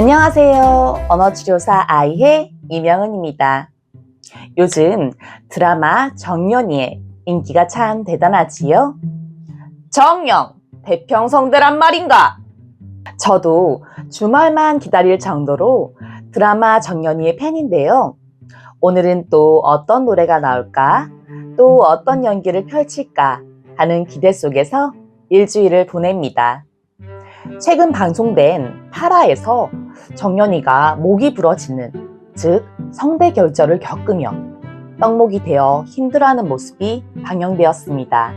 안녕하세요. 언어치료사 아이의 이명은입니다. 요즘 드라마 정연이의 인기가 참 대단하지요? 정영, 대평성대란 말인가? 저도 주말만 기다릴 정도로 드라마 정연이의 팬인데요. 오늘은 또 어떤 노래가 나올까? 또 어떤 연기를 펼칠까? 하는 기대 속에서 일주일을 보냅니다. 최근 방송된 파라에서 정연이가 목이 부러지는, 즉 성대 결절을 겪으며 떡목이 되어 힘들어하는 모습이 방영되었습니다.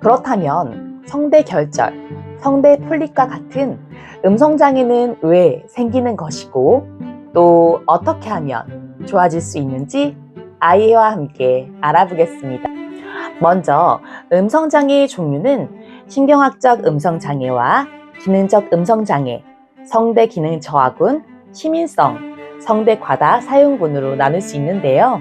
그렇다면 성대 결절, 성대 폴립과 같은 음성 장애는 왜 생기는 것이고 또 어떻게 하면 좋아질 수 있는지 아이와 함께 알아보겠습니다. 먼저 음성 장애의 종류는 신경학적 음성 장애와 기능적 음성 장애, 성대 기능 저하군, 시민성, 성대 과다 사용군으로 나눌 수 있는데요.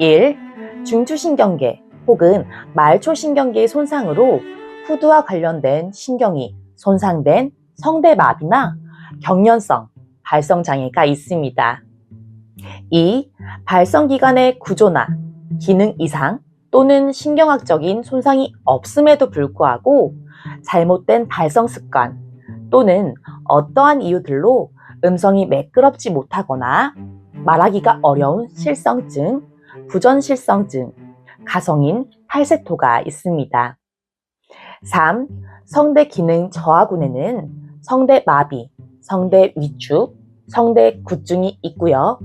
1. 중추신경계 혹은 말초신경계의 손상으로 후두와 관련된 신경이 손상된 성대마비나 경련성 발성 장애가 있습니다. 2. 발성기관의 구조나 기능 이상 또는 신경학적인 손상이 없음에도 불구하고 잘못된 발성 습관 또는 어떠한 이유들로 음성이 매끄럽지 못하거나 말하기가 어려운 실성증, 부전실성증, 가성인 팔세토가 있습니다. 3. 성대 기능 저하군에는 성대 마비, 성대 위축, 성대 구증이 있고요.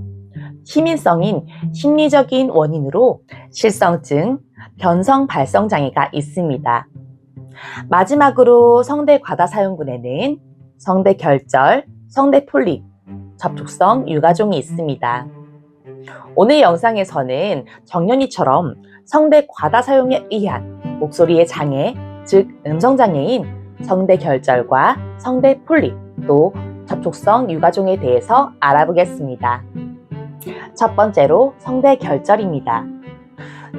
시민성인 심리적인 원인으로 실성증, 변성 발성 장애가 있습니다. 마지막으로 성대 과다 사용군에는 성대 결절, 성대 폴립, 접촉성 유가종이 있습니다. 오늘 영상에서는 정연이처럼 성대 과다 사용에 의한 목소리의 장애, 즉 음성 장애인 성대 결절과 성대 폴립, 또 접촉성 유가종에 대해서 알아보겠습니다. 첫 번째로 성대 결절입니다.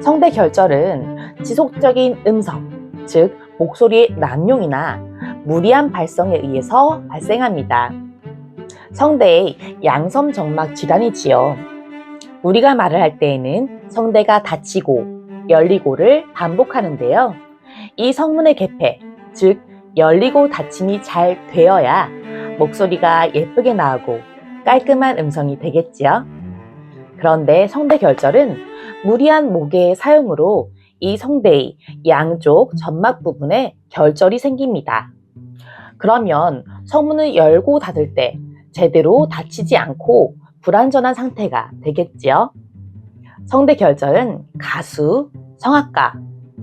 성대 결절은 지속적인 음성, 즉 목소리의 난용이나 무리한 발성에 의해서 발생합니다. 성대의 양섬 정막 질환이지요. 우리가 말을 할 때에는 성대가 닫히고 열리고를 반복하는데요. 이 성문의 개폐, 즉 열리고 닫힘이 잘 되어야 목소리가 예쁘게 나오고 깔끔한 음성이 되겠지요. 그런데 성대 결절은 무리한 목의 사용으로 이 성대의 양쪽 점막 부분에 결절이 생깁니다. 그러면 성문을 열고 닫을 때 제대로 닫히지 않고 불완전한 상태가 되겠지요. 성대 결절은 가수, 성악가,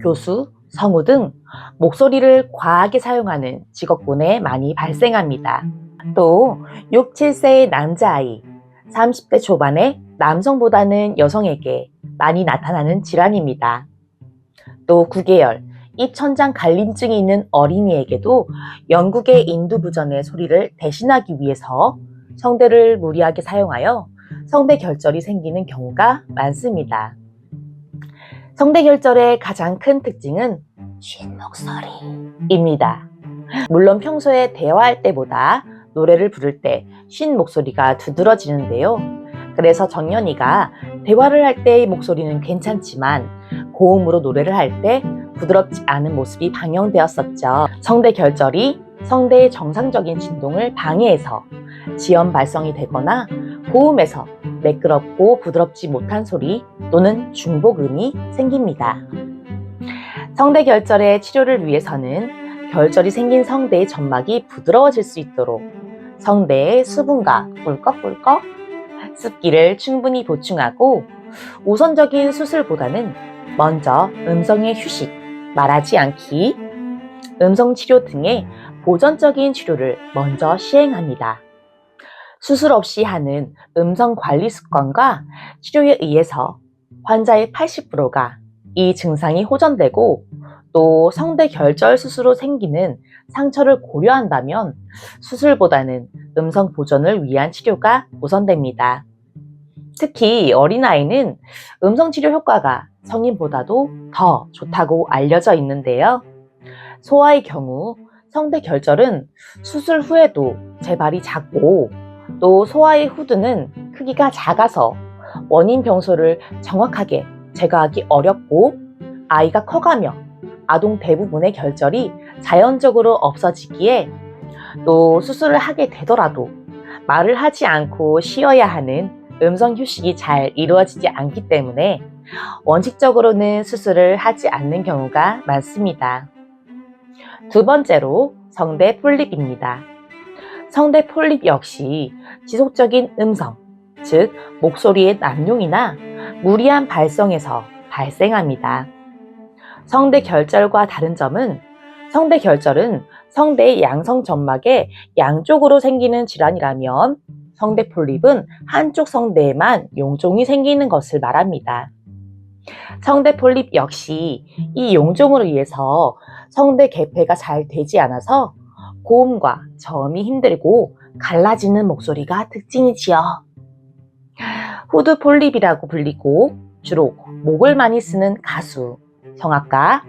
교수, 성우 등 목소리를 과하게 사용하는 직업군에 많이 발생합니다. 또 6, 7세의 남자아이, 30대 초반의 남성보다는 여성에게 많이 나타나는 질환입니다. 또 9개월, 입천장 갈림증이 있는 어린이에게도 영국의 인두부전의 소리를 대신하기 위해서 성대를 무리하게 사용하여 성대 결절이 생기는 경우가 많습니다. 성대 결절의 가장 큰 특징은 쉰 목소리입니다. 물론 평소에 대화할 때보다 노래를 부를 때 쉰 목소리가 두드러지는데요. 그래서 정연이가 대화를 할 때의 목소리는 괜찮지만 고음으로 노래를 할 때 부드럽지 않은 모습이 방영되었었죠. 성대 결절이 성대의 정상적인 진동을 방해해서 지연 발성이 되거나 고음에서 매끄럽고 부드럽지 못한 소리 또는 중복음이 생깁니다. 성대 결절의 치료를 위해서는 결절이 생긴 성대의 점막이 부드러워질 수 있도록 성대의 수분과 꿀꺽꿀꺽 습기를 충분히 보충하고 우선적인 수술보다는 먼저 음성의 휴식, 말하지 않기, 음성 치료 등의 보전적인 치료를 먼저 시행합니다. 수술 없이 하는 음성 관리 습관과 치료에 의해서 환자의 80%가 이 증상이 호전되고 또 성대 결절 수술로 생기는 상처를 고려한다면 수술보다는 음성 보존을 위한 치료가 우선됩니다. 특히 어린아이는 음성 치료 효과가 성인보다도 더 좋다고 알려져 있는데요. 소아의 경우 성대 결절은 수술 후에도 재발이 작고 또 소아의 후두는 크기가 작아서 원인 병소를 정확하게 제거하기 어렵고 아이가 커가며 아동 대부분의 결절이 자연적으로 없어지기에 또 수술을 하게 되더라도 말을 하지 않고 쉬어야 하는 음성 휴식이 잘 이루어지지 않기 때문에 원칙적으로는 수술을 하지 않는 경우가 많습니다. 두 번째로 성대 폴립입니다. 성대 폴립 역시 지속적인 음성, 즉 목소리의 남용이나 무리한 발성에서 발생합니다. 성대 결절과 다른 점은 성대 결절은 성대의 양성 점막의 양쪽으로 생기는 질환이라면 성대 폴립은 한쪽 성대에만 용종이 생기는 것을 말합니다. 성대 폴립 역시 이 용종으로 인해서 성대 개폐가 잘 되지 않아서 고음과 저음이 힘들고 갈라지는 목소리가 특징이지요. 후드 폴립이라고 불리고 주로 목을 많이 쓰는 가수, 성악가,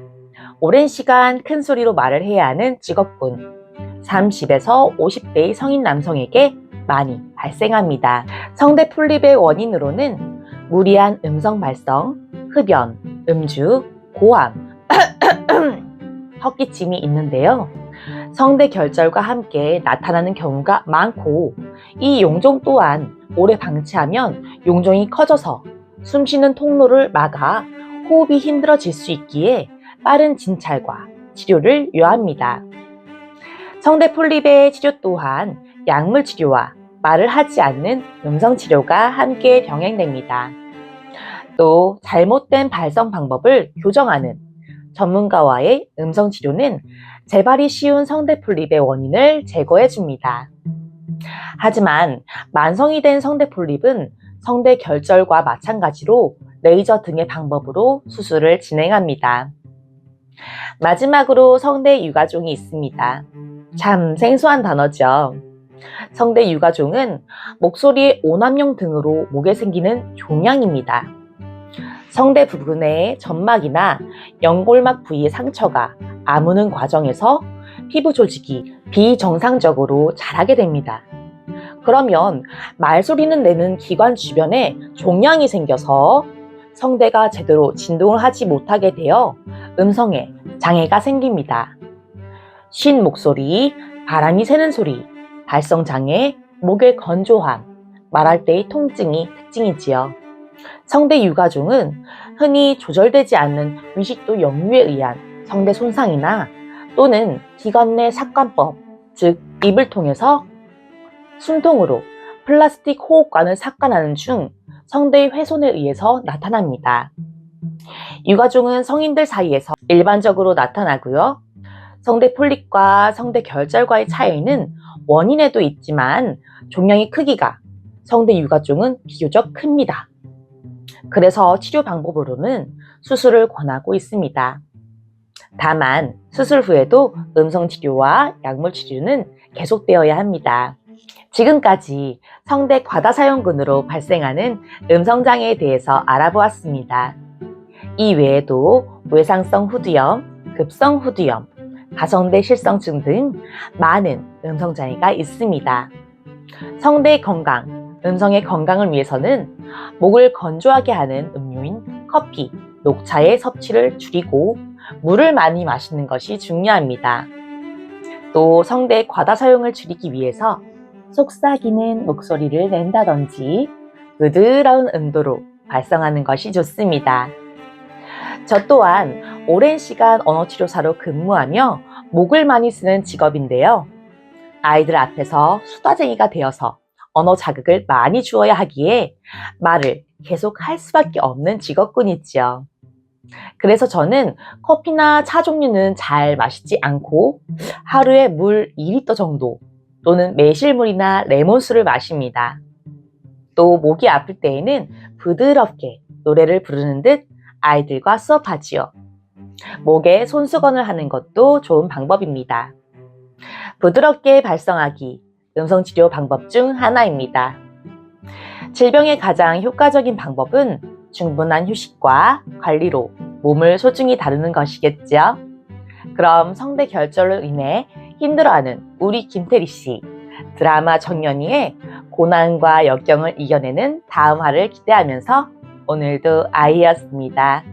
오랜 시간 큰 소리로 말을 해야 하는 직업군, 30에서 50대의 성인 남성에게 많이 발생합니다. 성대 폴립의 원인으로는 무리한 음성 발성, 흡연, 음주, 고함, 헛기침이 있는데요. 성대 결절과 함께 나타나는 경우가 많고 이 용종 또한 오래 방치하면 용종이 커져서 숨쉬는 통로를 막아 호흡이 힘들어질 수 있기에 빠른 진찰과 치료를 요합니다. 성대 폴립의 치료 또한 약물 치료와 말을 하지 않는 음성 치료가 함께 병행됩니다. 또 잘못된 발성 방법을 교정하는 전문가와의 음성 치료는 재발이 쉬운 성대 폴립의 원인을 제거해 줍니다. 하지만 만성이 된 성대 폴립은 성대 결절과 마찬가지로 레이저 등의 방법으로 수술을 진행합니다. 마지막으로 성대 유가종이 있습니다. 참 생소한 단어죠. 성대 유가종은 목소리의 오남용 등으로 목에 생기는 종양입니다. 성대 부분의 점막이나 연골막 부위의 상처가 아무는 과정에서 피부 조직이 비정상적으로 자라게 됩니다. 그러면 말소리는 내는 기관 주변에 종양이 생겨서 성대가 제대로 진동을 하지 못하게 되어 음성에 장애가 생깁니다. 쉰 목소리, 바람이 새는 소리, 발성 장애, 목의 건조함, 말할 때의 통증이 특징이지요. 성대 유가종은 흔히 조절되지 않는 위식도 역류에 의한 성대 손상이나 또는 기관 내 삭관법, 즉 입을 통해서 숨통으로 플라스틱 호흡관을 삭관하는 중 성대의 훼손에 의해서 나타납니다. 유가종은 성인들 사이에서 일반적으로 나타나고요. 성대 폴립과 성대 결절과의 차이는 원인에도 있지만 종양의 크기가 성대 유가종은 비교적 큽니다. 그래서 치료 방법으로는 수술을 권하고 있습니다. 다만 수술 후에도 음성 치료와 약물 치료는 계속되어야 합니다. 지금까지 성대 과다 사용근으로 발생하는 음성 장애에 대해서 알아보았습니다. 이 외에도 외상성 후두염, 급성 후두염, 가성대 실성증 등 많은 음성 장애가 있습니다. 성대 건강, 음성의 건강을 위해서는 목을 건조하게 하는 음료인 커피, 녹차의 섭취를 줄이고 물을 많이 마시는 것이 중요합니다. 또 성대 과다 사용을 줄이기 위해서 속삭이는 목소리를 낸다든지 부드러운 음도로 발성하는 것이 좋습니다. 저 또한 오랜 시간 언어치료사로 근무하며 목을 많이 쓰는 직업인데요. 아이들 앞에서 수다쟁이가 되어서 언어 자극을 많이 주어야 하기에 말을 계속 할 수밖에 없는 직업군이지요. 그래서 저는 커피나 차 종류는 잘 마시지 않고 하루에 물 2리터 정도 또는 매실물이나 레몬수를 마십니다. 또 목이 아플 때에는 부드럽게 노래를 부르는 듯 아이들과 수업하지요. 목에 손수건을 하는 것도 좋은 방법입니다. 부드럽게 발성하기, 음성 치료 방법 중 하나입니다. 질병의 가장 효과적인 방법은 충분한 휴식과 관리로 몸을 소중히 다루는 것이겠죠. 그럼 성대 결절로 인해 힘들어하는 우리 김태리 씨. 드라마 정연이의 고난과 역경을 이겨내는 다음 화를 기대하면서 오늘도 아이였습니다.